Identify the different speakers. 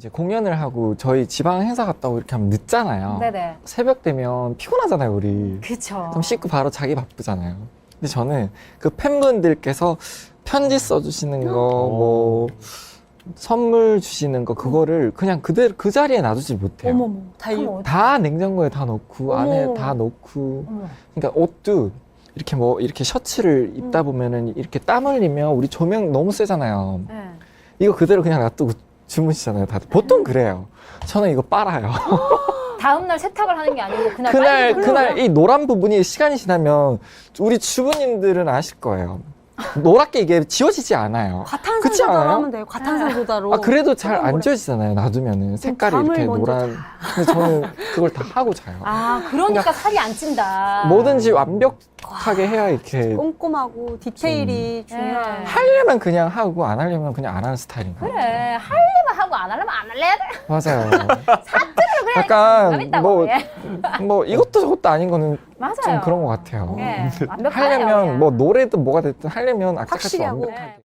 Speaker 1: 이제 공연을 하고 저희 지방 행사 갔다 오고 이렇게 하면 늦잖아요.
Speaker 2: 네네.
Speaker 1: 새벽 되면 피곤하잖아요, 우리.
Speaker 2: 그쵸.
Speaker 1: 그럼 씻고 바로 자기 바쁘잖아요. 근데 저는 그 팬분들께서 편지 써주시는 거, 뭐 선물 주시는 거 그거를 그냥 그대로 그 자리에 놔두질 못해요.
Speaker 3: 어머머. 다
Speaker 2: 그럼.
Speaker 1: 다 냉장고에 다 넣고 안에
Speaker 3: 어머.
Speaker 1: 다 넣고
Speaker 2: 어머.
Speaker 1: 그러니까 옷도 이렇게 뭐 이렇게 셔츠를 입다 보면은 이렇게 땀 흘리면 우리 조명 너무 세잖아요.
Speaker 2: 네.
Speaker 1: 이거 그대로 그냥 놔두고 주무시잖아요. 다들 보통 그래요. 저는 이거 빨아요.
Speaker 2: 다음 날 세탁을 하는 게 아니고 그날
Speaker 1: 그날
Speaker 2: 빨리
Speaker 1: 그날 이 노란 부분이 시간이 지나면 우리 주부님들은 아실 거예요. 노랗게 이게 지워지지 않아요.
Speaker 3: 과탄산
Speaker 1: 그렇지
Speaker 3: 소다로
Speaker 1: 않아요?
Speaker 3: 하면 돼요. 과탄산 소다로.
Speaker 1: 아 그래도 잘 안 지워지잖아요. 놔두면은 색깔이
Speaker 3: 잠을
Speaker 1: 이렇게
Speaker 3: 먼저
Speaker 1: 노란. 근데 저는 그걸 다 하고 자요.
Speaker 2: 아 그러니까 살이 안 찐다.
Speaker 1: 뭐든지 완벽하게 해야 이렇게
Speaker 3: 꼼꼼하고 디테일이 중요한.
Speaker 2: 네.
Speaker 1: 하려면 그냥 하고 안 하려면 그냥 안 하는 스타일인 거예요.
Speaker 2: 그래 할래면 하고 안 하려면 안 할래 돼.
Speaker 1: 맞아요.
Speaker 2: 그래
Speaker 1: 약간
Speaker 2: 있다고.
Speaker 1: 뭐,
Speaker 2: 예.
Speaker 1: 뭐 이것도 저것도 아닌 거는
Speaker 2: 맞아요.
Speaker 1: 좀 그런 것 같아요.
Speaker 2: 예, 완벽하네요,
Speaker 1: 하려면
Speaker 2: 그냥.
Speaker 1: 뭐 노래든 뭐가 됐든 하려면 악착할 수
Speaker 3: 확실히 하고.
Speaker 1: 완벽하게.